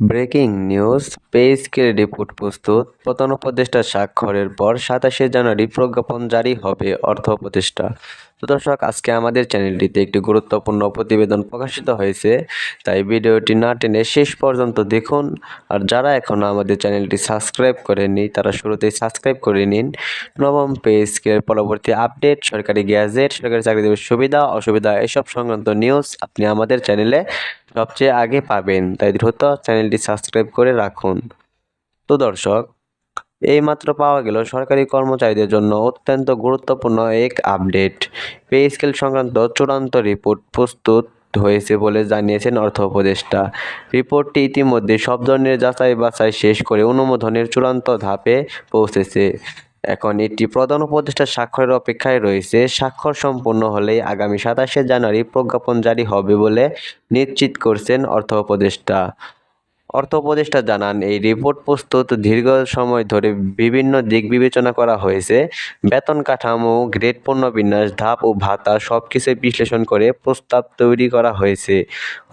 Breaking news pay scale report প্রস্তুত। প্রধান উপদেষ্টা স্বাক্ষরের পর সাতাশে জানুয়ারি প্রজ্ঞাপন জারি হবে অর্থ উপদেষ্টা। তো দর্শক, আজকে আমাদের চ্যানেলটিতে একটি গুরুত্বপূর্ণ প্রতিবেদন প্রকাশিত হয়েছে। তাই ভিডিওটি না টেনে শেষ পর্যন্ত দেখুন। আর যারা এখনও আমাদের চ্যানেলটি সাবস্ক্রাইব করেননি, তারা শুরুতেই সাবস্ক্রাইব করে নিন। নবম পে স্কেলের পরবর্তী আপডেট, সরকারি গ্যাজেট, সরকারি চাকরিদের সুবিধা, অসুবিধা, এসব সংক্রান্ত নিউজ আপনি আমাদের চ্যানেলে সবচেয়ে আগে পাবেন। তাই দ্রুত চ্যানেলটি সাবস্ক্রাইব করে রাখুন। তো দর্শক এইমাত্র পাওয়া গেল সরকারি কর্মচারীদের জন্য অত্যন্ত গুরুত্বপূর্ণ এক আপডেট। পে স্কেল সংক্রান্ত চূড়ান্ত রিপোর্ট প্রস্তুত হয়েছে বলে জানিয়েছেন অর্থ উপদেষ্টা। রিপোর্টটি ইতিমধ্যে সব ধরনের যাচাই বাছাই শেষ করে অনুমোদনের চূড়ান্ত ধাপে পৌঁছেছে। এখন এটি প্রধান উপদেষ্টার স্বাক্ষরের অপেক্ষায় রয়েছে, স্বাক্ষর সম্পূর্ণ হলেই আগামী সাতাশে জানুয়ারি প্রজ্ঞাপন জারি হবে বলে নিশ্চিত করছেন অর্থ উপদেষ্টা। অর্থ উপদেষ্টা জানান, এই রিপোর্ট প্রস্তুত দীর্ঘ সময় ধরে বিভিন্ন দিক বিবেচনা করা হয়েছে। বেতন কাঠামো, গ্রেড পণ্য বিন্যাস, ধাপ ও ভাতা সব কিছু বিশ্লেষণ করে প্রস্তাব তৈরি করা হয়েছে।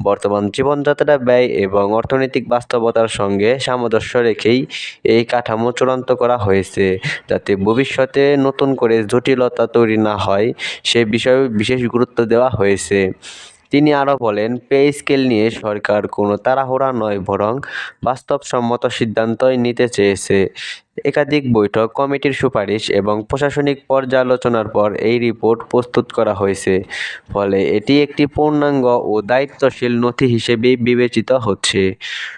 বর্তমান জীবনযাত্রা ব্যয় এবং অর্থনৈতিক বাস্তবতার সঙ্গে সামঞ্জস্য রেখেই এই কাঠামো চূড়ান্ত করা হয়েছে, যাতে ভবিষ্যতে নতুন করে জটিলতা তৈরি না হয়, সে বিষয়েও বিশেষ গুরুত্ব দেওয়া হয়েছে। তিনি আরও বলেন, পে স্কেল নিয়ে সরকার কোনো তাড়াহুড়া নয়, বরং বাস্তবসম্মত সিদ্ধান্তই নিতে চেয়েছে। একাধিক বৈঠক, কমিটির সুপারিশ এবং প্রশাসনিক পর্যালোচনার পর এই রিপোর্ট প্রস্তুত করা হয়েছে। ফলে এটি একটি পূর্ণাঙ্গ ও দায়িত্বশীল নথি হিসেবে বিবেচিত হচ্ছে।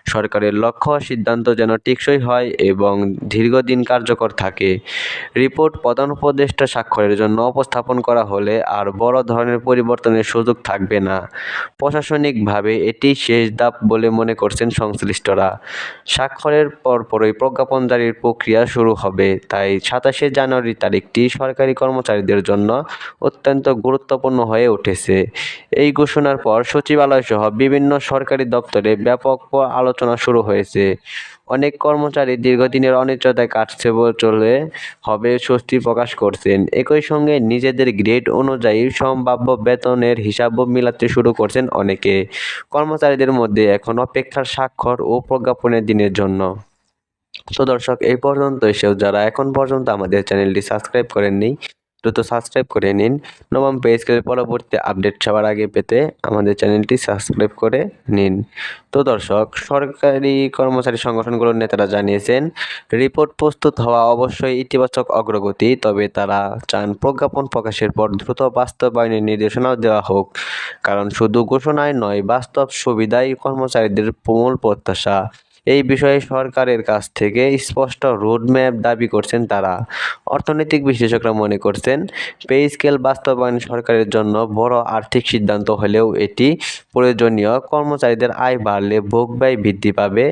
সরকারের লক্ষ্য সিদ্ধান্ত যেন টেকসই হয় এবং দীর্ঘদিন কার্যকর থাকে। রিপোর্ট প্রধান উপদেষ্টা স্বাক্ষরের জন্য উপস্থাপন করা হলে আর বড় ধরনের পরিবর্তনের সুযোগ থাকবে না। প্রশাসনিকভাবে এটি শেষ ধাপ বলে মনে করছেন সংশ্লিষ্টরা। স্বাক্ষরের পরপরই প্রজ্ঞাপন জারির প্রক্রিয়া শুরু হবে। তাই সাতাশে জানুয়ারি তারিখটি সরকারি কর্মচারীদের জন্য অত্যন্ত গুরুত্বপূর্ণ হয়ে উঠেছে। এই ঘোষণার পর সচিবালয় সহ বিভিন্ন সরকারি দপ্তরে ব্যাপক আলোচনা শুরু হয়েছে। অনেক কর্মচারী দীর্ঘদিনের অনিশ্চয়তায় কাটছে চলে হবে স্বস্তি প্রকাশ করছেন। একই সঙ্গে নিজেদের গ্রেড অনুযায়ী সম্ভাব্য বেতনের হিসাবও মিলাতে শুরু করছেন অনেকে। কর্মচারীদের মধ্যে এখন অপেক্ষার স্বাক্ষর ও প্রজ্ঞাপনের দিনের জন্য। তো দর্শক, এই পর্যন্ত এসেও যারা এখন পর্যন্ত আমাদের চ্যানেলটি সাবস্ক্রাইব করেননি, দ্রুত সাবস্ক্রাইব করে নিন। নবম পে স্কেলের পরবর্তী আপডেট সবার আগে পেতে আমাদের চ্যানেলটি সাবস্ক্রাইব করে নিন। তো দর্শক, সরকারি কর্মচারী সংগঠনগুলোর নেতারা জানিয়েছেন, রিপোর্ট প্রস্তুত হওয়া অবশ্যই ইতিবাচক অগ্রগতি, তবে তারা চান প্রজ্ঞাপন প্রকাশের পর দ্রুত বাস্তবায়নের নির্দেশনাও দেওয়া হোক। কারণ শুধু ঘোষণায় নয়, বাস্তব সুবিধাই কর্মচারীদের মূল প্রত্যাশা এই বিষয়ে সরকারের কাছ থেকে স্পষ্ট রোডম্যাপ দাবি করছেন তারা। অর্থনৈতিক বিশ্লেষকরা মনে করছেন, পে স্কেল বাস্তবায়ন সরকারের জন্য বড় আর্থিক সিদ্ধান্ত হলেও এটি প্রয়োজনীয়। কর্মচারীদের আয় বাড়লে ভোগ ব্যয় বৃদ্ধি পাবে।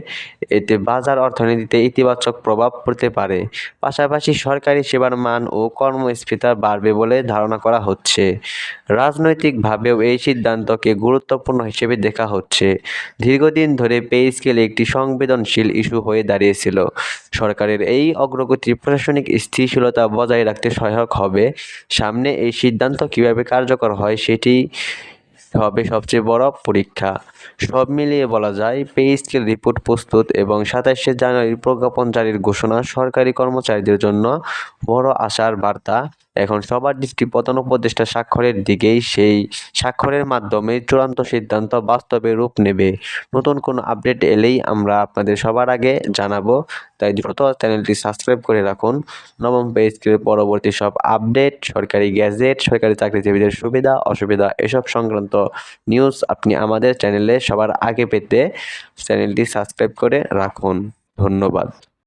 এতে বাজার অর্থনীতিতে ইতিবাচক প্রভাব পড়তে পারে। পাশাপাশি সরকারি সেবার মান ও কর্মস্ফীতা বাড়বে বলে ধারণা করা হচ্ছে। রাজনৈতিকভাবেও এই সিদ্ধান্তকে গুরুত্বপূর্ণ হিসেবে দেখা হচ্ছে। দীর্ঘদিন ধরে পে স্কেল একটি সংবেদনশীল ইস্যু হয়ে দাঁড়িয়েছিল। সরকারের এই অগ্রগতি প্রশাসনিক স্থিতিশীলতা বজায় রাখতে সহায়ক হবে। সামনে এই সিদ্ধান্ত কীভাবে কার্যকর হয় সেটি হবে সবচেয়ে বড় পরীক্ষা। সব মিলিয়ে বলা যায়, পে স্কেল রিপোর্ট প্রস্তুত এবং সাতাশে জানুয়ারির প্রজ্ঞাপন জারির ঘোষণা সরকারি কর্মচারীদের জন্য বড় আশার বার্তা। এখন সবার দৃষ্টি প্রধান উপদেষ্টা স্বাক্ষরের দিকেই সেই স্বাক্ষরের মাধ্যমে চূড়ান্ত সিদ্ধান্ত বাস্তবে রূপ নেবে। নতুন কোনো আপডেট এলেই আমরা আপনাদের সবার আগে জানাব। তাই দ্রুত চ্যানেলটি সাবস্ক্রাইব করে রাখুন। নবম পে পরবর্তী সব আপডেট, সরকারি গ্যাজেট, সরকারি চাকরিজীবীদের সুবিধা, অসুবিধা এসব সংক্রান্ত নিউজ আপনি আমাদের চ্যানেলে সবার আগে পেতে চ্যানেলটি সাবস্ক্রাইব করে রাখুন। ধন্যবাদ।